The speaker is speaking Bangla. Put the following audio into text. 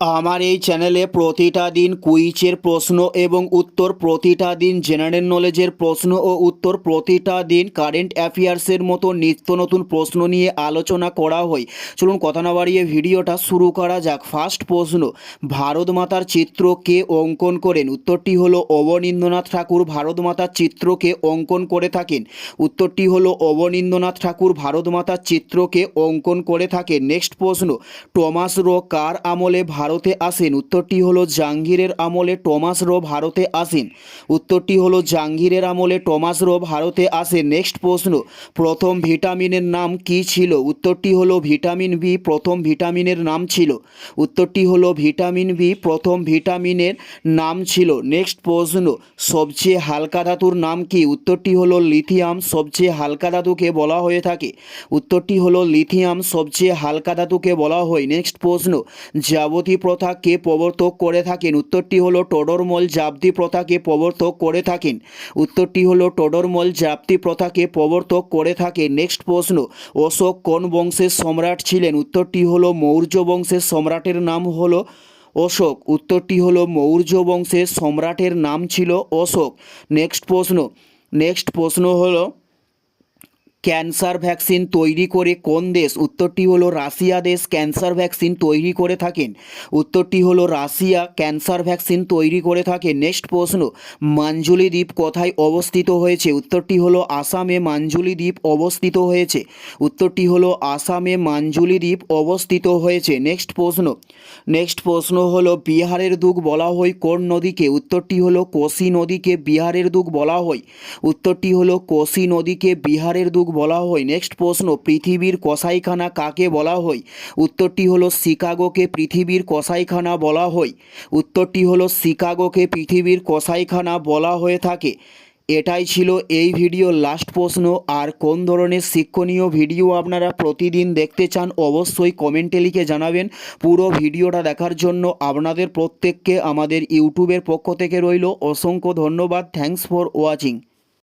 আমার এই চ্যানেলে প্রতিটা দিন কুইজের প্রশ্ন এবং উত্তর, প্রতিটা দিন জেনারেল নলেজের প্রশ্ন ও উত্তর, প্রতিটা দিন কারেন্ট অ্যাফেয়ার্সের মতো নিত্য নতুন প্রশ্ন নিয়ে আলোচনা করা হয়। চলুন কথা না বাড়িয়ে ভিডিওটা শুরু করা যাক। ফার্স্ট প্রশ্ন, ভারত মাতার চিত্র কে অঙ্কন করেন? উত্তরটি হলো অবনীন্দ্রনাথ ঠাকুর, ভারত মাতার চিত্রকে অঙ্কন করে থাকেন। উত্তরটি হলো অবনীন্দ্রনাথ ঠাকুর, ভারত মাতার চিত্রকে অঙ্কন করে থাকেন। নেক্সট প্রশ্ন টমাস রো কার আমলে ভারতে আসেন। উত্তরটি হলো জাহাঙ্গীরের আমলে টমাস রো ভারতে আসেন। উত্তরটি হলো জাহাঙ্গীরের আমলে টমাস রো ভারতে আসেন। নেক্সট প্রশ্ন, প্রথম ভিটামিনের নাম কি ছিল? উত্তরটি হলো ভিটামিন বি, প্রথম ভিটামিনের নাম ছিল। উত্তরটি হলো ভিটামিন বি, প্রথম ভিটামিনের নাম ছিল। নেক্সট প্রশ্ন, সবচেয়ে হালকা ধাতুর নাম কি? উত্তরটি হলো লিথিয়াম। সবচেয়ে হালকা ধাতুকে বলা হয়ে থাকে। উত্তরটি হলো লিথিয়াম। সবচেয়ে হালকা ধাতুকে বলা হয়। নেক্সট প্রশ্ন যাবতী প্রথা কে প্রবর্তক করে থাকেন? উত্তরটি হলো টোডরমল জাবতি প্রথাকে প্রবর্তক করে থাকেন। উত্তরটি হলো টোডরমল জাবতি প্রথাকে প্রবর্তক করে থাকে নেক্সট প্রশ্ন, অশোক কোন বংশের সম্রাট ছিলেন? উত্তরটি হলো মৌর্য বংশের সম্রাটের নাম হলো অশোক। উত্তরটি হলো মৌর্য বংশের সম্রাটের নাম ছিল অশোক। নেক্সট প্রশ্ন নেক্সট প্রশ্ন হলো ক্যান্সার ভ্যাকসিন তৈরি করে কোন দেশ? উত্তরটি হলো রাশিয়া দেশ, ক্যান্সার ভ্যাকসিন তৈরি করে থাকেন। উত্তরটি হলো রাশিয়া, ক্যান্সার ভ্যাকসিন তৈরি করে থাকে। নেক্সট প্রশ্ন, মাঞ্জুলি দ্বীপ কোথায় অবস্থিত হয়েছে? উত্তরটি হলো আসামে মাঞ্জুলি দ্বীপ অবস্থিত হয়েছে। উত্তরটি হলো আসামে মাঞ্জুলি দ্বীপ অবস্থিত হয়েছে। নেক্সট প্রশ্ন নেক্সট প্রশ্ন হলো বিহারের দুগ বলা হয় কোন নদীকে? উত্তরটি হলো কোশি নদীকে বিহারের দুগ বলা হয়। উত্তরটি হলো কোশি নদীকে বিহারের দুগ বলা হয়? নেক্সট প্রশ্ন, পৃথিবীর কসাইখানা কাকে বলা হয়? উত্তরটি হলো শিকাগোকে পৃথিবীর কসাইখানা বলা হয়। উত্তরটি হলো শিকাগোকে পৃথিবীর কসাইখানা বলা হয়ে থাকে। এটাই ছিল এই ভিডিওর লাস্ট প্রশ্ন। আর কোন ধরনের শিক্ষণীয় ভিডিও আপনারা প্রতিদিন দেখতে চান, অবশ্যই কমেন্টে লিখে জানাবেন। পুরো ভিডিওটা দেখার জন্য আপনাদের প্রত্যেককে আমাদের ইউটিউবের পক্ষ থেকে রইল। অসংখ্য ধন্যবাদ। Thanks for watching